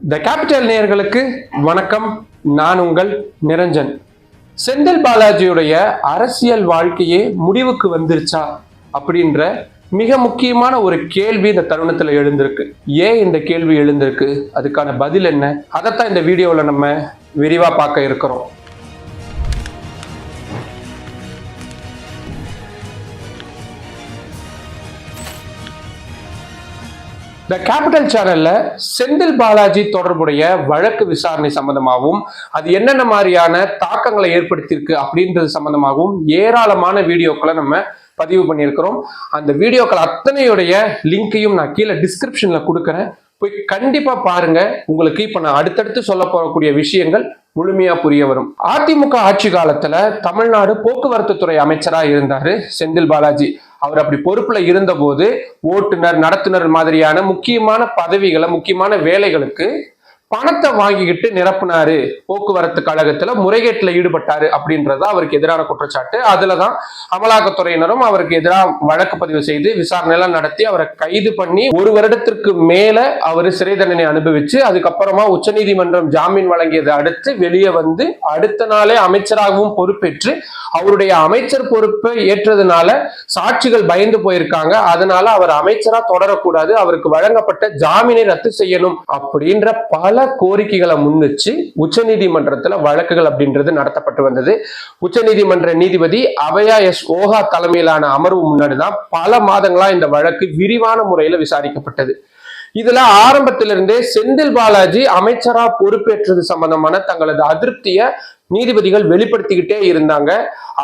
The capital நேயர்களுக்கு வணக்கம். நான் உங்கள் நிரஞ்சன். செந்தில் பாலாஜியுடைய அரசியல் வாழ்க்கையே முடிவுக்கு வந்துருச்சா அப்படின்ற மிக முக்கியமான ஒரு கேள்வி இந்த தருணத்தில் எழுந்திருக்கு. ஏன் இந்த கேள்வி எழுந்திருக்கு? அதுக்கான பதில் என்ன? அதைத்தான் இந்த வீடியோவில் நம்ம விரிவாக பார்க்க இருக்கிறோம். த கேபிட்டல் சேனல்ல செந்தில் பாலாஜி தொடர்புடைய வழக்கு விசாரணை சம்பந்தமாகவும் அது என்னென்ன மாதிரியான தாக்கங்களை ஏற்படுத்தியிருக்கு அப்படின்றது சம்பந்தமாகவும் ஏராளமான வீடியோக்களை நம்ம பதிவு பண்ணியிருக்கிறோம். அந்த வீடியோக்கள் அத்தனையுடைய லிங்கையும் நான் கீழே டிஸ்கிரிப்ஷன்ல கொடுக்குறேன். போய் கண்டிப்பா பாருங்க. உங்களுக்கு இப்ப நான் அடுத்தடுத்து சொல்ல போகக்கூடிய விஷயங்கள் முழுமையா புரிய வரும். அதிமுக ஆட்சி காலத்துல தமிழ்நாடு போக்குவரத்து துறை அமைச்சரா இருந்தாரு செந்தில் பாலாஜி. அவர் அப்படி பொறுப்புல இருந்தபோது ஓட்டுநர் நடத்துனர் மாதிரியான முக்கியமான பதவிகளை முக்கியமான வேலைகளுக்கு பணத்தை வாங்கிக்கிட்டு நிரப்புனாரு போக்குவரத்து கழகத்துல முறைகேட்டுல ஈடுபட்டாரு அப்படின்றது அவருக்கு எதிரான குற்றச்சாட்டு. அதுலதான் அமலாக்கத்துறையினரும் அவருக்கு எதிராக வழக்கு பதிவு செய்து விசாரணை எல்லாம் நடத்தி அவரை கைது பண்ணி ஒரு வருடத்திற்கு மேல அவர் சிறை தண்டனை அனுபவிச்சு அதுக்கப்புறமா உச்சநீதிமன்றம் ஜாமீன் வழங்கியதை அடுத்து வெளியே வந்து அடுத்த நாளே அமைச்சராகவும் பொறுப்பேற்று அவருடைய அமைச்சர் பொறுப்பை ஏற்றதுனால சாட்சிகள் பயந்து போயிருக்காங்க. அதனால அவர் அமைச்சரா தொடரக்கூடாது அவருக்கு வழங்கப்பட்ட ஜாமீனை ரத்து செய்யணும் அப்படின்ற பல கோரிக்கைகளை முன்னிச்சு உச்சநீதிமன்றத்துல வழக்குகள் அப்படின்றது நடத்தப்பட்டு வந்தது. உச்சநீதிமன்ற நீதிபதி அபயா எஸ் ஓஹா தலைமையிலான அமர்வு முன்னாடி தான் பல மாதங்களா இந்த வழக்கு விரிவான முறையில விசாரிக்கப்பட்டது. இதுல ஆரம்பத்திலிருந்தே செந்தில் பாலாஜி அமைச்சரா பொறுப்பேற்றது சம்பந்தமான தங்களது அதிருப்திய நீதிபதிகள் வெளிப்படுத்திக்கிட்டே இருந்தாங்க.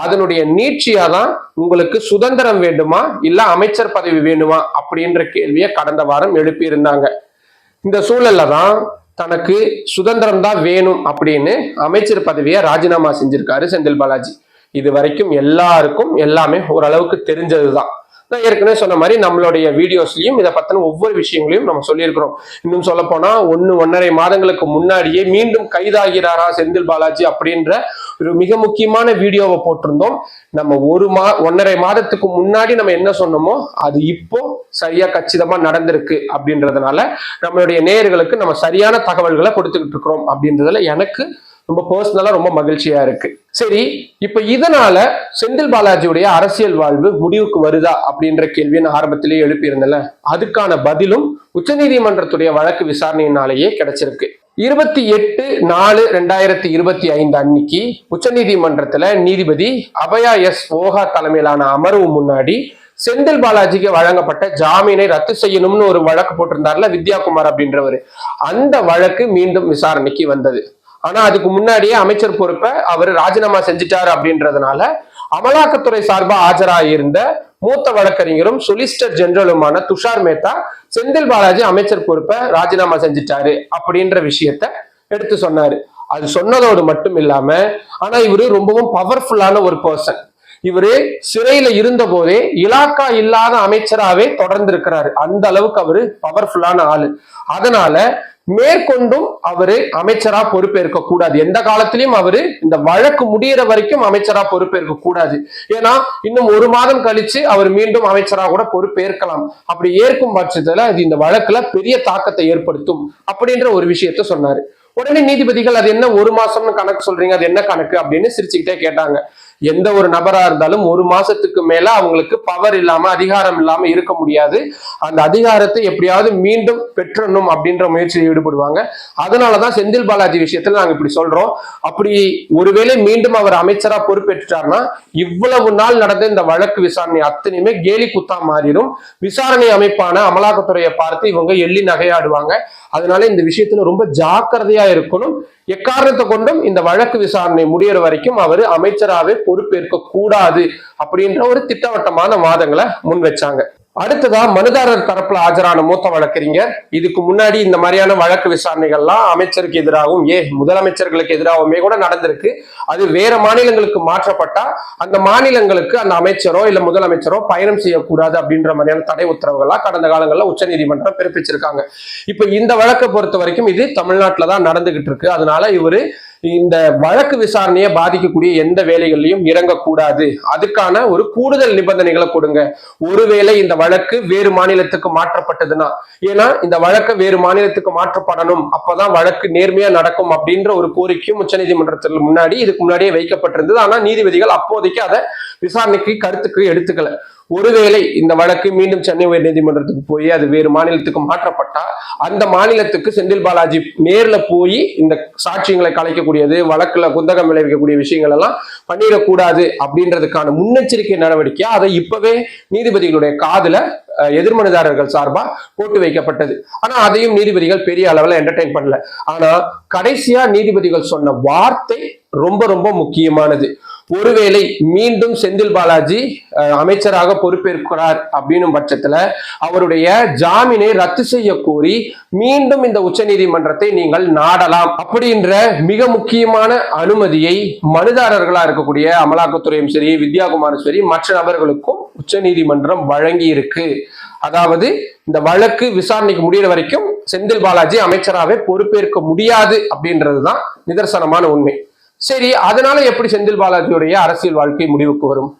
அதனுடைய நீட்சியா தான் உங்களுக்கு சுதந்திரம் வேண்டுமா இல்ல அமைச்சர் பதவி வேண்டுமா அப்படின்ற கேள்வியை கடந்த வாரம் எழுப்பி இருந்தாங்க இந்த சூழல்ல தான் தனக்கு சுதந்திரம் தான் வேணும் அப்படின்னு அமைச்சர் பதவியை ராஜினாமா செஞ்சிருக்காரு செந்தில் பாலாஜி. இது வரைக்கும் எல்லாருக்கும் எல்லாமே ஓரளவுக்கு தெரிஞ்சதுதான். நான் ஏற்கனவே சொன்ன மாதிரி நம்மளுடைய வீடியோஸ்லையும் இதை பத்தின ஒவ்வொரு விஷயங்களையும் நம்ம சொல்லியிருக்கிறோம். இன்னும் சொல்ல போனா ஒன்னு ஒன்னரை மாதங்களுக்கு முன்னாடியே மீண்டும் கைதாகிறாரா செந்தில் பாலாஜி அப்படின்ற ஒரு மிக முக்கியமான வீடியோவை போட்டிருந்தோம். நம்ம ஒரு மா ஒன்னரை மாதத்துக்கு முன்னாடி நம்ம என்ன சொன்னோமோ அது இப்போ சரியா கச்சிதமா நடந்திருக்கு அப்படின்றதுனால நம்மளுடைய நேயர்களுக்கு நம்ம சரியான தகவல்களை கொடுத்துக்கிட்டு இருக்கிறோம் அப்படின்றதுல எனக்கு ரொம்ப பர்சனலா ரொம்ப மகிழ்ச்சியா இருக்கு. சரி இப்ப இதனால செந்தில் பாலாஜியுடைய அரசியல் வாழ்வு முடிவுக்கு வருதா அப்படின்ற கேள்வியை நான் ஆரம்பத்திலேயே எழுப்பியிருந்தேன்ல. அதுக்கான பதிலும் உச்சநீதிமன்றத்துடைய வழக்கு விசாரணையினாலேயே கிடைச்சிருக்கு. இருபத்தி எட்டு நாலு ரெண்டாயிரத்தி இருபத்தி ஐந்து அன்னைக்கு உச்சநீதிமன்றத்துல நீதிபதி அபயா எஸ் ஓஹா தலைமையிலான அமர்வு முன்னாடி செந்தில் பாலாஜிக்கு வழங்கப்பட்ட ஜாமீனை ரத்து செய்யணும்னு ஒரு வழக்கு போட்டிருந்தார்ல வித்யாகுமார் அப்படின்றவர். அந்த வழக்கு மீண்டும் விசாரணைக்கு வந்தது. ஆனா அதுக்கு முன்னாடியே அமைச்சர் பொறுப்பை அவர் ராஜினாமா செஞ்சிட்டாரு அப்படின்றதுனால அமலாக்கத்துறை சார்பா ஆஜராயிருந்த மூத்த வழக்கறிஞரும் சொலிசிட்டர் ஜெனரலுமான துஷார் மேத்தா செந்தில் பாலாஜி அமைச்சர் பொறுப்பை ராஜினாமா செஞ்சிட்டாரு அப்படின்ற விஷயத்த எடுத்து சொன்னாரு. அது சொன்னதோடு மட்டும் இல்லாம ஆனா இவரு ரொம்பவும் பவர்ஃபுல்லான ஒரு பர்சன் இவரு சிறையில இருந்த போதே இலாக்கா இல்லாத அமைச்சராவே தொடர்ந்து இருக்கிறாரு அந்த அளவுக்கு அவரு பவர்ஃபுல்லான ஆளு. அதனால மேற்கொண்டும் அவரு அமைச்சரா பொறுப்பேற்க கூடாது. எந்த காலத்திலையும் அவரு இந்த வழக்கு முடியிற வரைக்கும் அமைச்சரா பொறுப்பேற்க கூடாது. ஏன்னா இன்னும் ஒரு மாதம் கழிச்சு அவர் மீண்டும் அமைச்சரா கூட பொறுப்பேற்கலாம். அப்படி ஏற்கும் பட்சத்துல அது இந்த வழக்குல பெரிய தாக்கத்தை ஏற்படுத்தும் அப்படின்ற ஒரு விஷயத்த சொன்னாரு. உடனே நீதிபதிகள் அது என்ன ஒரு மாசம்னு கணக்கு சொல்றீங்க? அது என்ன கணக்கு? அப்படின்னு சிரிச்சுக்கிட்டே கேட்டாங்க. எந்த ஒரு நபரா இருந்தாலும் ஒரு மாசத்துக்கு மேல அவங்களுக்கு பவர் இல்லாம அதிகாரம் இல்லாம இருக்க முடியாது. அந்த அதிகாரத்தை எப்படியாவது மீண்டும் பெற்றணும் அப்படின்ற முயற்சியில் ஈடுபடுவாங்க. அதனாலதான் செந்தில் பாலாஜி விஷயத்துல நாங்க இப்படி சொல்றோம். அப்படி ஒருவேளை மீண்டும் அவர் அமைச்சரா பொறுப்பேற்றுட்டார்னா இவ்வளவு நாள் நடந்த இந்த வழக்கு விசாரணை அத்தனையுமே கேலி குத்தா மாறிடும். விசாரணை அமைப்பான அமலாக்கத்துறையை பார்த்து இவங்க எள்ளி நகையாடுவாங்க. அதனால இந்த விஷயத்துல ரொம்ப ஜாக்கிரதையா இருக்கணும். எக்காரணத்தை கொண்டும் இந்த வழக்கு விசாரணை முடியற வரைக்கும் அவர் அமைச்சராகவே பொறுப்பேற்க கூடாது அப்படின்ற ஒரு திட்டவட்டமான வாதங்களை முன் வச்சாங்க அடுத்ததா மனுதாரர் தரப்புல ஆஜரான மூத்த வழக்கறிஞர். இதுக்கு முன்னாடி இந்த மாதிரியான வழக்கு விசாரணைகள்லாம் அமைச்சருக்கு எதிராகவும் ஏ முதலமைச்சர்களுக்கு எதிராகவுமே கூட நடந்திருக்கு. அது வேற மாநிலங்களுக்கு மாற்றப்பட்டா அந்த மாநிலங்களுக்கு அந்த அமைச்சரோ இல்ல முதலமைச்சரோ பயணம் செய்யக்கூடாது அப்படின்ற மாதிரியான தடை உத்தரவுகள்லாம் கடந்த காலங்களில் உச்சநீதிமன்றம் பிறப்பிச்சிருக்காங்க. இப்ப இந்த வழக்கை பொறுத்த வரைக்கும் இது தமிழ்நாட்டில் தான் நடந்துகிட்டு இருக்கு. அதனால இவரு இந்த வழக்கு விசாரணையை பாதிக்கக்கூடிய எந்த வேலைகள்லையும் இறங்கக்கூடாது. அதுக்கான ஒரு கூடுதல் நிபந்தனைகளை கொடுங்க. ஒருவேளை இந்த வழக்கு வேறு மாநிலத்துக்கு மாற்றப்பட்டதுன்னா ஏன்னா இந்த வழக்கு வேறு மாநிலத்துக்கு மாற்றப்படணும். அப்பதான் வழக்கு நேர்மையா நடக்கும் அப்படின்ற ஒரு கோரிக்கையும் உச்ச நீதிமன்றத்தில் முன்னாடி இதுக்கு முன்னாடியே வைக்கப்பட்டிருந்தது. ஆனா நீதிபதிகள் அப்போதைக்கு அதை விசாரணைக்கு கருத்துக்கு எடுத்துக்கல. ஒருவேளை இந்த வழக்கு மீண்டும் சென்னை உயர் நீதிமன்றத்துக்கு போய் அது வேறு மாநிலத்துக்கு மாற்றப்பட்டா அந்த மாநிலத்துக்கு செந்தில் பாலாஜி நேர்ல போய் இந்த சாட்சியங்களை கலைக்கக்கூடியது வழக்குல குந்தகம் விளைவிக்கக்கூடிய விஷயங்கள் எல்லாம் பண்ணிடக்கூடாது அப்படின்றதுக்கான முன்னெச்சரிக்கை நடவடிக்கையா அதை இப்பவே நீதிபதிகளுடைய காதுல அஹ், எதிர்மனுதாரர்கள் சார்பா போட்டு வைக்கப்பட்டது. ஆனா அதையும் நீதிபதிகள் பெரிய அளவில் என்டர்டைன் பண்ணல. ஆனா கடைசியா நீதிபதிகள் சொன்ன வார்த்தை ரொம்ப ரொம்ப முக்கியமானது. ஒருவேளை மீண்டும் செந்தில் பாலாஜி அமைச்சராக பொறுப்பேற்கிறார் அப்படின்னும் பட்சத்துல அவருடைய ஜாமீனை ரத்து செய்ய கோரி மீண்டும் இந்த உச்சநீதிமன்றத்தை நீங்கள் நாடலாம் அப்படின்ற மிக முக்கியமான அனுமதியை மனுதாரர்களா இருக்கக்கூடிய அமலாக்கத்துறையும் சரி வித்யாகுமாரும் சரி மற்ற நபர்களுக்கும் உச்சநீதிமன்றம் வழங்கி இருக்கு அதாவது இந்த வழக்கு விசாரணைக்கு முடிகிற வரைக்கும் செந்தில் பாலாஜி அமைச்சராகவே பொறுப்பேற்க முடியாது அப்படின்றதுதான் நிதர்சனமான உண்மை. சரி அதனால எப்படி செந்தில் பாலாஜியுடைய அரசியல் வாழ்க்கை முடிவுக்கு வரும்?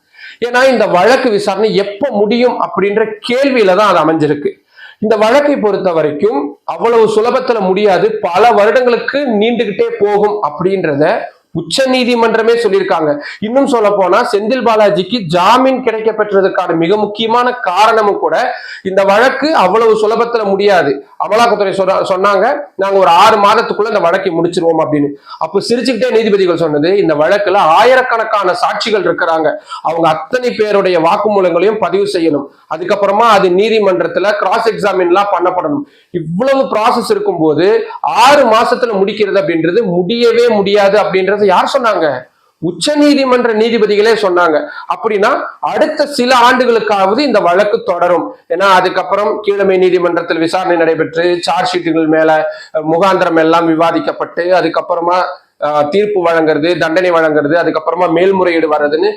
ஏன்னா இந்த வழக்கு விசாரணை எப்ப முடியும் அப்படின்ற கேள்வியில தான் அது அமைஞ்சிருக்கு. இந்த வழக்கை பொறுத்த வரைக்கும் அவ்வளவு சுலபத்துல முடியாது. பல வருடங்களுக்கு நீண்டுகிட்டே போகும் அப்படின்றத உச்ச நீதிமன்றமே சொல்லியிருக்காங்க. இன்னும் சொல்ல போனா செந்தில் பாலாஜிக்கு ஜாமீன் கிடைக்க பெற்றதுக்கான மிக முக்கியமான காரணமும் கூட இந்த வழக்கு அவ்வளவு சுலபத்துல முடியாது. அமலாக்கத்துறை சொன்னாங்க. நாங்க ஒரு ஆறு மாதத்துக்குள்ள இந்த வழக்கை முடிச்சிருவோம் அப்படின்னு. அப்ப சிரிச்சுக்கிட்டே நீதிபதிகள் சொன்னது இந்த வழக்குல ஆயிரக்கணக்கான சாட்சிகள் இருக்கிறாங்க. அவங்க அத்தனை பேருடைய வாக்குமூலங்களையும் பதிவு செய்யணும். அதுக்கப்புறமா அது நீதிமன்றத்துல கிராஸ் எக்ஸாமின்லாம் பண்ணப்படணும். இவ்வளவு ப்ராசஸ் இருக்கும்போது ஆறு மாசத்துல முடிக்கிறது அப்படின்றது முடியவே முடியாது அப்படின்ற யார் சொன்னாங்க? உச்ச நீதிமன்ற நீதிபதிகளே சொன்னாங்க. அப்படின்னா அடுத்த சில ஆண்டுகளுக்காவது இந்த வழக்கு தொடரும். ஏன்னா அதுக்கப்புறம் கீழமை நீதிமன்றத்தில் விசாரணை நடைபெற்று சார்ஜ் ஷீட்டுகள் மேல முகாந்திரம் எல்லாம் விவாதிக்கப்பட்டு அதுக்கப்புறமா தீர்ப்பு வழங்குறது தண்டனை வழங்குறது அதுக்கப்புறமா மேல்முறையீடு வர்றதுன்னு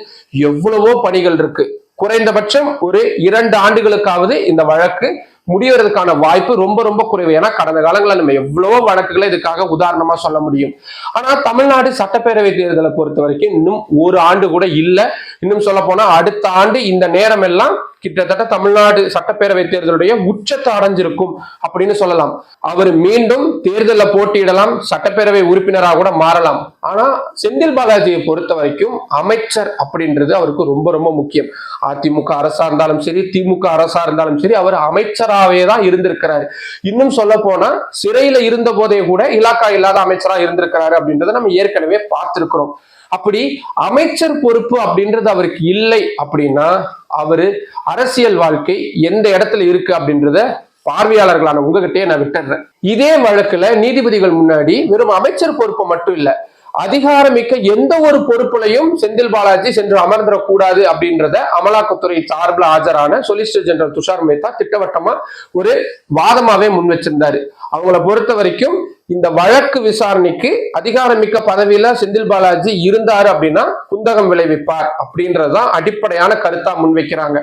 எவ்வளவோ பணிகள் இருக்கு. குறைந்தபட்சம் ஒரு இரண்டு ஆண்டுகளுக்காவது இந்த வழக்கு முடியறதுக்கான வாய்ப்பு ரொம்ப ரொம்ப குறைவு. ஏன்னா கடந்த காலங்களில் நம்ம எவ்வளவோ வழக்குகளை இதுக்காக உதாரணமா சொல்ல முடியும். ஆனா தமிழ்நாடு சட்டப்பேரவை தேர்தலை பொறுத்த வரைக்கும் இன்னும் ஒரு ஆண்டு கூட இல்லை. இன்னும் சொல்ல போனா அடுத்த ஆண்டு இந்த நேரம் எல்லாம் கிட்டத்தட்ட தமிழ்நாடு சட்டப்பேரவை தேர்தலுடைய உச்சத்தை அடைஞ்சிருக்கும் அப்படின்னு சொல்லலாம். அவர் மீண்டும் தேர்தலில் போட்டியிடலாம் சட்டப்பேரவை உறுப்பினராக கூட மாறலாம். ஆனா செந்தில் பாலாஜியை பொறுத்த வரைக்கும் அமைச்சர் அப்படின்றது அவருக்கு ரொம்ப ரொம்ப முக்கியம். அதிமுக அரசா இருந்தாலும் சரி திமுக அரசா இருந்தாலும் சரி அவர் அமைச்சராகவே தான் இருந்திருக்கிறாரு. இன்னும் சொல்ல போனா சிறையில இருந்த போதே கூட இலாக்கா இல்லாத அமைச்சரா இருந்திருக்கிறாரு அப்படின்றத நம்ம ஏற்கனவே பார்த்திருக்கிறோம். அப்படி அமைச்சர் பொறுப்பு அப்படின்றது அவருக்கு இல்லை அப்படின்னா அவரு அரசியல் வாழ்க்கை எந்த இடத்துல இருக்கு அப்படின்றத பார்வையாளர்களான உங்ககிட்டயே நான் விட்டுறேன் இதே வழக்குல நீதிபதிகள் முன்னாடி வெறும் அமைச்சர் பொறுப்பு மட்டும் இல்ல அதிகாரமிக்க எந்த ஒரு பொறுப்புலையும் செந்தில் பாலாஜி சென்று அமர்ந்திடக்கூடாது அப்படின்றத அமலாக்கத்துறை சார்பில் ஆஜரான சொலிசிட்டர் ஜெனரல் துஷார் மேத்தா திட்டவட்டமா ஒரு வாதமாவே முன் வச்சிருந்தாரு அவங்கள பொறுத்த வரைக்கும் இந்த வழக்கு விசாரணைக்கு அதிகாரமிக்க பதவியில செந்தில் பாலாஜி இருந்தாரு அப்படின்னா குந்தகம் விளைவிப்பார் அப்படின்றதுதான் அடிப்படையான கருத்தா முன்வைக்கிறாங்க.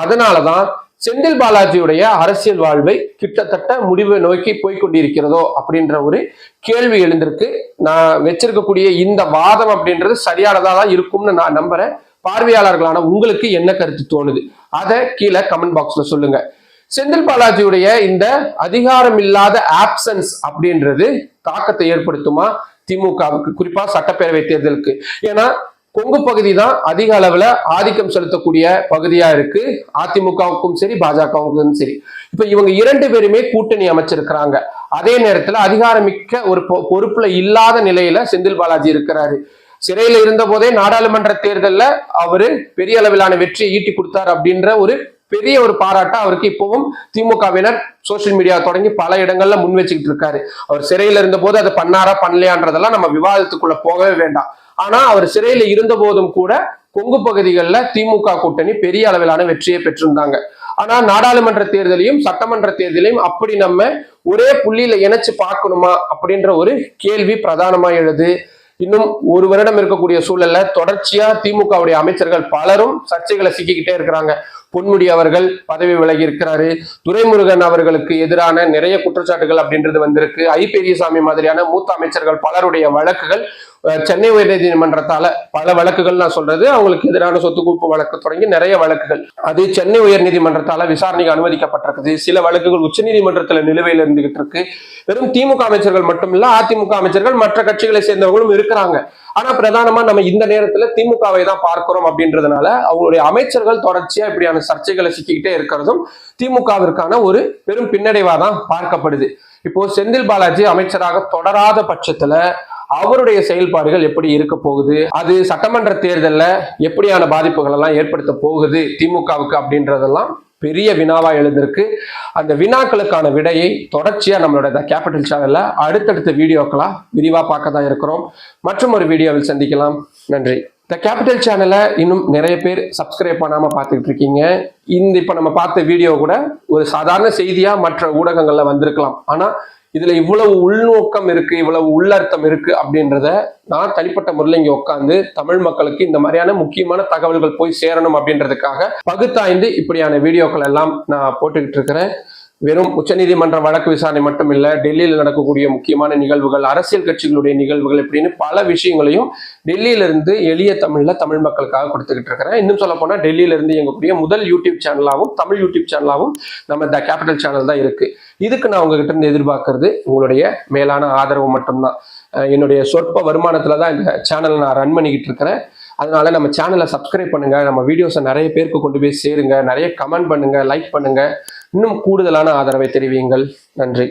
அதனாலதான் செந்தில் பாலாஜியுடைய அரசியல் வாழ்வை கிட்டத்தட்ட முடிவை நோக்கி போய்கொண்டிருக்கிறதோ அப்படின்ற ஒரு கேள்வி எழுந்திருக்கு. நான் வச்சிருக்கக்கூடிய இந்த வாதம் அப்படின்றது சரியானதா தான் இருக்கும்னு நான் நம்புறேன். பார்வையாளர்களான உங்களுக்கு என்ன கருத்து தோணுது? அதை கீழே கமெண்ட் பாக்ஸ்ல சொல்லுங்க. செந்தில் பாலாஜியுடைய இந்த அதிகாரம் இல்லாத ஆப்சன்ஸ் அப்படின்றது தாக்கத்தை ஏற்படுத்துமா? திமுகவுக்கு குறிப்பா சட்டப்பேரவை தேர்தலுக்கு. ஏன்னா கொங்கு பகுதி தான் அதிக அளவுல ஆதிக்கம் செலுத்தக்கூடிய பகுதியா இருக்கு. அதிமுகவுக்கும் சரி பாஜகவுக்கும் சரி. இப்ப இவங்க இரண்டு பேருமே கூட்டணி அமைச்சிருக்கிறாங்க. அதே நேரத்துல அதிகாரமிக்க ஒரு பொ- பொறுப்புல இல்லாத நிலையில செந்தில் பாலாஜி இருக்கிறாரு. சிறையில இருந்த போதே நாடாளுமன்ற தேர்தலில் அவரு பெரிய அளவிலான வெற்றியை ஈட்டி கொடுத்தார் அப்படின்ற ஒரு பெரிய ஒரு பாராட்டா அவருக்கு இப்பவும் திமுகவினர் சோசியல் மீடியா தொடங்கி பல இடங்கள்ல முன் வச்சுக்கிட்டு இருக்காரு. அவர் சிறையில இருந்த போது அதை பண்ணாரா பண்ணலையான்றதெல்லாம் நம்ம விவாதத்துக்குள்ள போகவே வேண்டாம். ஆனா அவர் சிறையில இருந்த போதும் கூட கொங்கு பகுதிகளில் திமுக கூட்டணி பெரிய அளவிலான வெற்றியை பெற்றிருந்தாங்க. ஆனா நாடாளுமன்ற தேர்தலையும் சட்டமன்ற தேர்தலையும் அப்படி நம்ம ஒரே புள்ளியில இணைச்சு பார்க்கணுமா அப்படின்ற ஒரு கேள்வி பிரதானமா எழுது. இன்னும் ஒரு வருடம் இருக்கக்கூடிய சூழல்ல தொடர்ச்சியா திமுகவுடைய அமைச்சர்கள் பலரும் சர்ச்சைகளை சிக்கிக்கிட்டே இருக்கிறாங்க. பொன்முடி அவர்கள் பதவி விலகி இருக்கிறாரு துரைமுருகன் அவர்களுக்கு எதிரான நிறைய குற்றச்சாட்டுகள் அப்படின்றது வந்திருக்கு. ஐ பெரியசாமி மாதிரியான மூத்த அமைச்சர்கள் பலருடைய வழக்குகள் சென்னை உயர்நீதிமன்றத்தால பல வழக்குகள் நான் சொல்றது அவங்களுக்கு எதிரான சொத்து குவிப்பு வழக்கு தொடங்கி நிறைய வழக்குகள். அது சென்னை உயர்நீதிமன்றத்தால விசாரணைக்கு அனுமதிக்கப்பட்டிருக்குது. சில வழக்குகள் உச்சநீதிமன்றத்துல நிலுவையில் இருந்துகிட்டு இருக்கு. வெறும் திமுக அமைச்சர்கள் மட்டும் இல்ல அதிமுக அமைச்சர்கள் மற்ற கட்சிகளை சேர்ந்தவங்களும் இருக்கிறாங்க. ஆனா பிரதானமா நம்ம இந்த நேரத்துல திமுகவை தான் பார்க்கிறோம் அப்படின்றதுனால அவங்களுடைய அமைச்சர்கள் தொடர்ச்சியா இப்படியான சர்ச்சைகளை சிக்கிக்கிட்டே இருக்கிறதும் திமுகவிற்கான ஒரு பெரும் பின்னடைவா தான் பார்க்கப்படுது. இப்போ செந்தில் பாலாஜி அமைச்சராக தொடராத பட்சத்துல அவருடைய செயல்பாடுகள் எப்படி இருக்க போகுது? அது சட்டமன்ற தேர்தலில் எப்படியான பாதிப்புகள் எல்லாம் ஏற்படுத்த போகுது திமுகவுக்கு அப்படின்றதெல்லாம் பெரிய வினாவா எழுந்திருக்கு. அந்த வினாக்களுக்கான விடையை தொடர்ச்சியா நம்மளோட த கேபிட்டல் சேனல்ல அடுத்தடுத்த வீடியோக்களா விரிவா பார்க்க தான் இருக்கிறோம். மற்றும் ஒரு வீடியோவில் சந்திக்கலாம். நன்றி. த கேபிட்டல் சேனலை இன்னும் நிறைய பேர் சப்ஸ்கிரைப் பண்ணாமல் பார்த்துக்கிட்டு இருக்கீங்க. இந்த இப்போ நம்ம பார்த்த வீடியோ கூட ஒரு சாதாரண செய்தியாக மற்ற ஊடகங்களில் வந்திருக்கலாம். ஆனால் இதுல இவ்வளவு உள்நோக்கம் இருக்கு இவ்வளவு உள்ளர்த்தம் இருக்கு அப்படின்றத நான் தனிப்பட்ட முறையில் இங்க உட்காந்து தமிழ் மக்களுக்கு இந்த மாதிரியான முக்கியமான தகவல்கள் போய் சேரணும் அப்படின்றதுக்காக பகுத்தாய்ந்து இப்படியான வீடியோக்கள் எல்லாம் நான் போட்டுக்கிட்டு இருக்கிறேன். வெறும் உச்சநீதிமன்ற வழக்கு விசாரணை மட்டும் இல்லை டெல்லியில் நடக்கக்கூடிய முக்கியமான நிகழ்வுகள் அரசியல் கட்சிகளுடைய நிகழ்வுகள் இப்படின்னு பல விஷயங்களையும் டெல்லியிலிருந்து எளிய தமிழில் தமிழ் மக்களுக்காக கொடுத்துக்கிட்டு இருக்கிறேன். இன்னும் சொல்ல போனால் டெல்லியிலிருந்து எங்கக்கூடிய முதல் யூடியூப் சேனலாகவும் தமிழ் யூடியூப் சேனலாகவும் நம்ம த கேபிட்டல் சேனல் தான் இருக்கு. இதுக்கு நான் உங்ககிட்ட இருந்து எதிர்பார்க்கறது உங்களுடைய மேலான ஆதரவு மட்டும்தான். என்னுடைய சொற்ப வருமானத்தில் தான் இந்த சேனலை நான் ரன் பண்ணிக்கிட்டு இருக்கிறேன். அதனால நம்ம சேனலை சப்ஸ்கிரைப் பண்ணுங்க. நம்ம வீடியோஸை நிறைய பேருக்கு கொண்டு போய் சேருங்க. நிறைய கமெண்ட் பண்ணுங்க லைக் பண்ணுங்க. இன்னும் கூடுதலான ஆதரவை தெரிவியுங்கள். நன்றி.